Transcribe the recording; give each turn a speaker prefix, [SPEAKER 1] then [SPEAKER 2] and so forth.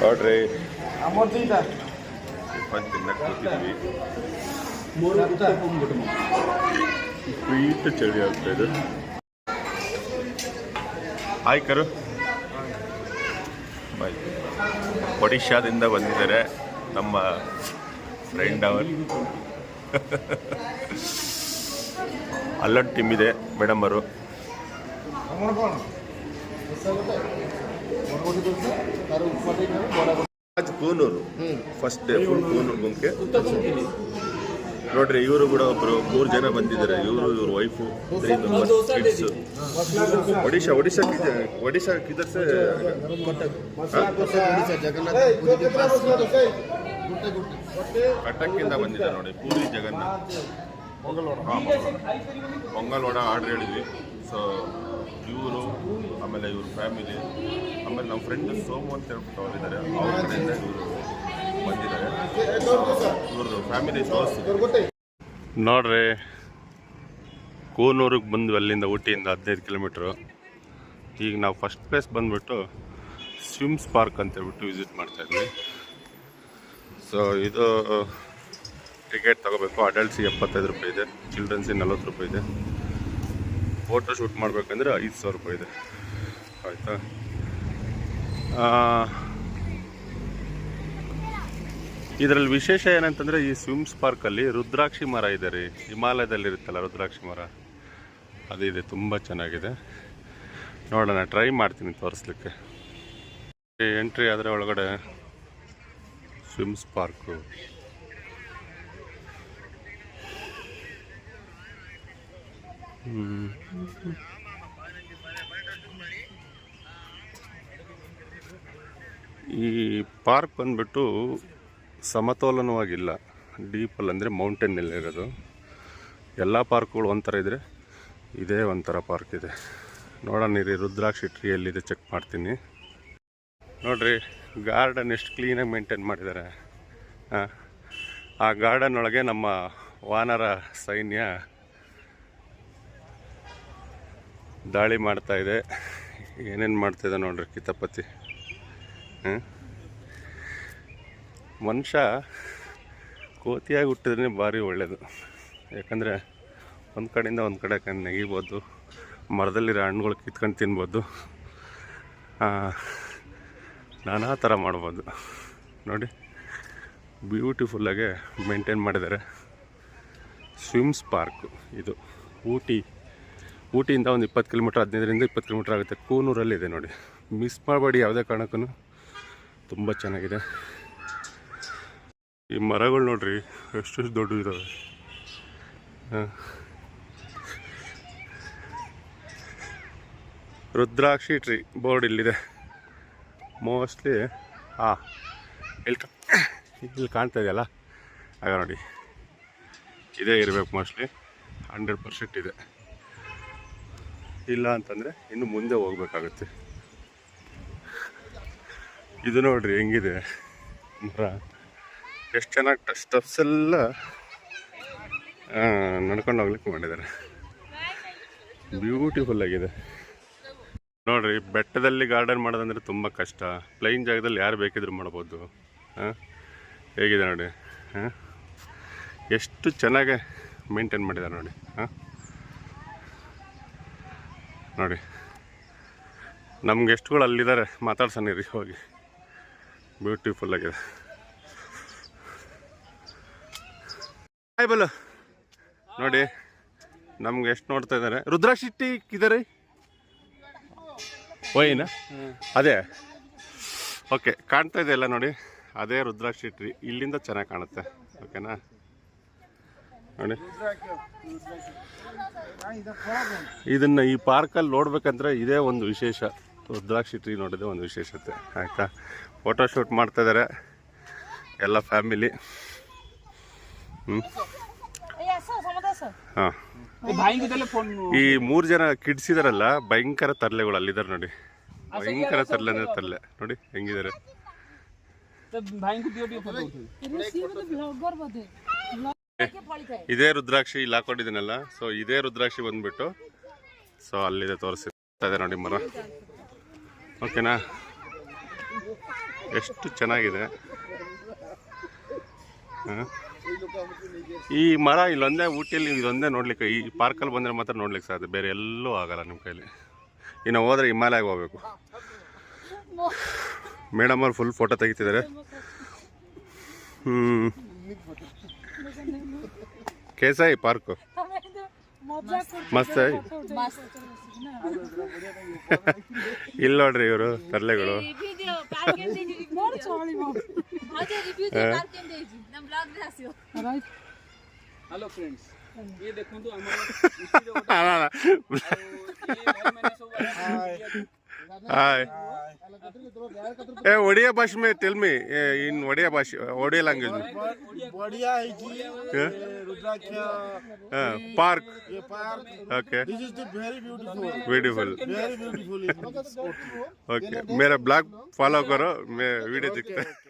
[SPEAKER 1] ನೋಡ್ರಿ ಸ್ವೀಟ್ ಚಳಿ ಆಗ್ತಾ ಇದು. ಹಾಯ್ ಕರು ಒಡಿಶಾದಿಂದ ಬಂದಿದ್ದಾರೆ ನಮ್ಮ ಫ್ರೆಂಡ್ ಅವರು. ಅಲ್ಲರ್ಟ್ ಟೀಮ್ ಇದೆ ಮೇಡಮ್ ಅವರು. Raj Coonoor. First day full Coonoor ಗುಂಕೆ ನೋಡ್ರಿ, ಇವರು ಕೂಡ ಒಬ್ರು ಮೂರು ಜನ ಬಂದಿದ್ದಾರೆ. ಇವರು, ಇವ್ರ wife three kids Odisha Odisha Odisha
[SPEAKER 2] ಕಿದರ್ಸ
[SPEAKER 1] ಕಟಕ್ಕಿಂದ ಬಂದಿದ್ದಾರೆ ನೋಡಿ, ಪೂರಿ ಜಗನ್ನಾಥ್. ಪೊಂಗಲ್ವಾಡ ಆರ್ಡರ್ ಹೇಳಿದ್ವಿ. ಸೊ ಇವರು, ಆಮೇಲೆ ಇವ್ರ ಫ್ಯಾಮಿಲಿ ಆಮೇಲೆ ನಮ್ಮ ಫ್ರೆಂಡ್ ಸೋಮು ಅಂತ ಹೇಳ್ಬಿಟ್ಟು ಅವರಿದ್ದಾರೆ. ಅವ್ರ ಕಡೆಯಿಂದ ಇವರು ಬಂದಿದ್ದಾರೆ. ಇವ್ರದ್ದು ಫ್ಯಾಮಿಲಿ ತೋರಿಸ್ತಿದ್ದಾರೆ ನೋಡ್ರಿ, ಕೂನೂರಿಗೆ ಬಂದ್ವಿ ಅಲ್ಲಿಂದ ಊಟಿಯಿಂದ ಹದಿನೈದು ಕಿಲೋಮೀಟ್ರು ಈಗ ನಾವು ಫಸ್ಟ್ ಪ್ಲೇಸ್ ಬಂದ್ಬಿಟ್ಟು ಸ್ವಿಮ್ಸ್ ಪಾರ್ಕ್ ಅಂತ ಹೇಳ್ಬಿಟ್ಟು ವಿಸಿಟ್ ಮಾಡ್ತಾ ಇದ್ವಿ. ಸೊ ಇದು ಟಿಕೆಟ್ ತಗೋಬೇಕು. ಅಡಲ್ಟ್ಸಿಗೆ ಎಪ್ಪತ್ತೈದು ರೂಪಾಯಿ ಇದೆ ಚಿಲ್ಡ್ರನ್ಸಿಗೆ ನಲ್ವತ್ತು ರೂಪಾಯಿ ಇದೆ. ಫೋಟೋ ಶೂಟ್ ಮಾಡಬೇಕಂದ್ರೆ ಐದು ಸಾವಿರ ರೂಪಾಯಿ ಇದೆ. ಆಯಿತಾ? ಇದರಲ್ಲಿ ವಿಶೇಷ ಏನಂತಂದರೆ ಈ ಸ್ವಿಮ್ಸ್ ಪಾರ್ಕಲ್ಲಿ ರುದ್ರಾಕ್ಷಿ ಮರ ಇದೆ ರೀ. ಹಿಮಾಲಯದಲ್ಲಿ ಇರುತ್ತಲ್ಲ ರುದ್ರಾಕ್ಷಿ ಮರ. ಅದಿದೆ ತುಂಬ ಚೆನ್ನಾಗಿದೆ. ನೋಡೋಣ ಟ್ರೈ ಮಾಡ್ತೀನಿ ತೋರಿಸ್ಲಿಕ್ಕೆ. ಎಂಟ್ರಿ ಆದರೆ ಒಳಗಡೆ ಸ್ವಿಮ್ಸ್ ಪಾರ್ಕು ಈ ಪಾರ್ಕ್ ಬಂದ್ಬಿಟ್ಟು ಸಮತೋಲನವಾಗಿಲ್ಲ. ಡೀಪಲ್ಲಿ ಅಂದರೆ ಮೌಂಟೇನಲ್ಲಿ ಇರೋದು. ಎಲ್ಲ ಪಾರ್ಕ್ಗಳು ಒಂಥರ ಇದ್ದರೆ ಇದೇ ಒಂಥರ ಪಾರ್ಕ್ ಇದೆ. ನೋಡೋಣ ರೀ ರುದ್ರಾಕ್ಷಿ ಟ್ರೀ ಎಲ್ಲಿದೆ ಚೆಕ್ ಮಾಡ್ತೀನಿ. ನೋಡಿರಿ ಗಾರ್ಡನ್ ಎಷ್ಟು ಕ್ಲೀನಾಗಿ ಮೇಂಟೈನ್ ಮಾಡಿದ್ದಾರೆ. ಆ ಗಾರ್ಡನ್ ಒಳಗೆ ನಮ್ಮ ವಾನರ ಸೈನ್ಯ ದಾಳಿ ಮಾಡ್ತಾ ಇದೆ. ಏನೇನು ಮಾಡ್ತಾಯಿದೆ ನೋಡ್ರಿ ಕಿತ್ತಪ್ಪತಿ ಮನುಷ್ಯ ಕೋತಿಯಾಗಿ ಹುಟ್ಟಿದ್ರೆ ಭಾರಿ ಒಳ್ಳೆಯದು ಯಾಕಂದರೆ ಒಂದು ಕಡೆಯಿಂದ ಒಂದು ಕಡೆ ನೆಗಿಬೋದು. ಮರದಲ್ಲಿರೋ ಹಣ್ಣುಗಳು ಕಿತ್ಕೊಂಡು ತಿನ್ಬೋದು. ನಾನಾ ಥರ ಮಾಡ್ಬೋದು. ನೋಡಿ ಬ್ಯೂಟಿಫುಲ್ಲಾಗೆ ಮೇಂಟೈನ್ ಮಾಡಿದ್ದಾರೆ. ಸ್ವಿಮ್ಸ್ ಪಾರ್ಕು ಇದು, ಊಟಿ. ಊಟಿಯಿಂದ ಒಂದು ಇಪ್ಪತ್ತು ಕಿಲೋಮೀಟ್ರ್, ಹದಿನೈದರಿಂದ ಇಪ್ಪತ್ತು ಕಿಲೋಮೀಟ್ರ್ ಆಗುತ್ತೆ. ಕೂನೂರಲ್ಲಿದೆ ನೋಡಿ. ಮಿಸ್ ಮಾಡಬೇಡಿ ಯಾವುದೇ ಕಾರಣಕ್ಕೂ. ತುಂಬ ಚೆನ್ನಾಗಿದೆ. ಈ ಮರಗಳು ನೋಡ್ರಿ ಎಷ್ಟು ದೊಡ್ಡ ಇದ್ದಾವೆ ಹಾಂ. ರುದ್ರಾಕ್ಷಿ ಟ್ರೀ ಬೋರ್ಡ್ ಇಲ್ಲಿದೆ. ಮೋಸ್ಟ್ಲಿ ಹಾಂ ಇಲ್ಲಿ ಇಲ್ಲಿ ಕಾಣ್ತಾ ಇದೆಯಲ್ಲ? ಆಗ ನೋಡಿ. ಇದೇ ಇರಬೇಕು ಮೋಸ್ಟ್ಲಿ ಹಂಡ್ರೆಡ್ ಪರ್ಸೆಂಟ್ ಇದೆ. ಇಲ್ಲ ಅಂತಂದರೆ ಇನ್ನು ಮುಂದೆ ಹೋಗ್ಬೇಕಾಗುತ್ತೆ. ಇದು ನೋಡ್ರಿ ಹೆಂಗಿದೆ. ಮರ. ಎಷ್ಟು ಚೆನ್ನಾಗಿ ಸ್ಟೆಪ್ಸ್ ಎಲ್ಲ ನಡ್ಕೊಂಡು ಹೋಗ್ಲಿಕ್ಕೆ ಮಾಡಿದ್ದಾರೆ ಬ್ಯೂಟಿಫುಲ್ ಆಗಿದೆ. ನೋಡ್ರಿ, ಬೆಟ್ಟದಲ್ಲಿ ಗಾರ್ಡನ್ ಮಾಡೋದಂದ್ರೆ ತುಂಬ ಕಷ್ಟ. ಪ್ಲೈನ್ ಜಾಗದಲ್ಲಿ ಯಾರು ಬೇಕಿದ್ರು ಮಾಡ್ಬೋದು. ಹಾಂ ಹೇಗಿದೆ ನೋಡಿ. ಹಾಂ ಎಷ್ಟು ಚೆನ್ನಾಗೆ ಮೇಂಟೈನ್ ಮಾಡಿದ್ದಾರೆ ನೋಡಿ. ಹಾಂ ನೋಡಿ. ನಮ್ಮ ಗೆಸ್ಟ್ಗಳು ಅಲ್ಲಿದ್ದಾರೆ. ಮಾತಾಡ್ಸನಿರಿ ರೀ ಹೋಗಿ. ಬ್ಯೂಟಿಫುಲ್ ಆಗಿದೆ. ಹಾಯ್ ಬಲ್ಲ ನೋಡಿ ನಮ್ಗೆ ಎಷ್ಟು ನೋಡ್ತಾ ಇದ್ದಾರೆ. ರುದ್ರಾಕ್ಷಿ ಟೀ ಇದ್ದಾರೆ ಓಯ್ನ ಅದೇ. ಓಕೆ ಕಾಣ್ತಾ ಇದೆಯಲ್ಲ ನೋಡಿ. ಅದೇ ರುದ್ರಾಕ್ಷಿ ಟ್ರೀ ಇಲ್ಲಿಂದ ಚೆನ್ನಾಗಿ ಕಾಣುತ್ತೆ. ಓಕೆನಾ ನೋಡಿ ಇದನ್ನು ಈ ಪಾರ್ಕಲ್ಲಿ ನೋಡ್ಬೇಕಂದ್ರೆ ಇದೇ ಒಂದು ವಿಶೇಷ. ರುದ್ರಾಕ್ಷಿ ಟ್ರೀ ನೋಡಿದೆ ಒಂದು ವಿಶೇಷತೆ. ಆಯ್ತಾ? ಫೋಟೋ ಶೂಟ್ ಮಾಡ್ತಾಯಿದ್ದಾರೆ ಎಲ್ಲ ಫ್ಯಾಮಿಲಿ ಹ್ಞೂ ಹಾಂ. ಈ ಮೂರು ಜನ ಕಿಡ್ಸ್ ಇದಾರಲ್ಲ ಭಯಂಕರ ತರಲೆಗಳು ಅಲ್ಲಿದ್ದಾರೆ ನೋಡಿ. ಭಯಂಕರ ತರಲೆ ಅಂದರೆ ತರಲೆ. ನೋಡಿ ಹೆಂಗಿದ್ದಾರೆ. ಇದೇ ರುದ್ರಾಕ್ಷಿ ಇಲ್ಲಿ ಹಾಕೊಂಡಿದ್ದೀನಲ್ಲ ಸೊ ಇದೇ ರುದ್ರಾಕ್ಷಿ ಬಂದ್ಬಿಟ್ಟು ಸೊ ಅಲ್ಲಿದೆ ತೋರಿಸಿ ಇದೆ ನೋಡಿ ಮರ. ಓಕೆನಾ ಎಷ್ಟು ಚೆನ್ನಾಗಿದೆ? ಈ ಮರ ಇಲ್ಲೊಂದೇ ಊಟಿಯಲ್ಲಿ ಇದೊಂದೇ ನೋಡ್ಲಿಕ್ಕೆ, ಈ ಪಾರ್ಕಲ್ಲಿ ಬಂದರೆ ಮಾತ್ರ ನೋಡ್ಲಿಕ್ಕೆ ಸಾಧ್ಯ, ಬೇರೆ ಎಲ್ಲೂ ಆಗಲ್ಲ ನಿಮ್ಮ ಕೈಲಿ. ಇನ್ನು ಹೋದ್ರೆ ಹಿಮಾಲಯ ಹೋಗ್ಬೇಕು. ಮೇಡಮ್ ಅವ್ರು ಫುಲ್ ಫೋಟೋ ತೆಗಿತಿದ್ದಾರೆ. ಹ್ಞೂ कैसा है
[SPEAKER 3] पार्क
[SPEAKER 1] ಮಸ್ತ್ ಇಲ್ಲ ನೋಡ್ರಿ ಇವರು ತರ್ಲೆಗಳು हेलो फ्रेंड्स
[SPEAKER 2] ये देखो तो हमारा
[SPEAKER 1] हाय ए ओडिया भाषा में टेल मी इन ओडिया भाषा ओडिया लैंग्वेज में।
[SPEAKER 4] बढ़िया है जी रुद्राक्ष हाँ,
[SPEAKER 1] पार्क
[SPEAKER 4] ये park
[SPEAKER 1] okay
[SPEAKER 4] this is the very beautiful
[SPEAKER 1] beautiful
[SPEAKER 4] very beautiful
[SPEAKER 1] okay मेरा ब्लॉग फॉलो करो मैं वीडियो दिखता
[SPEAKER 4] है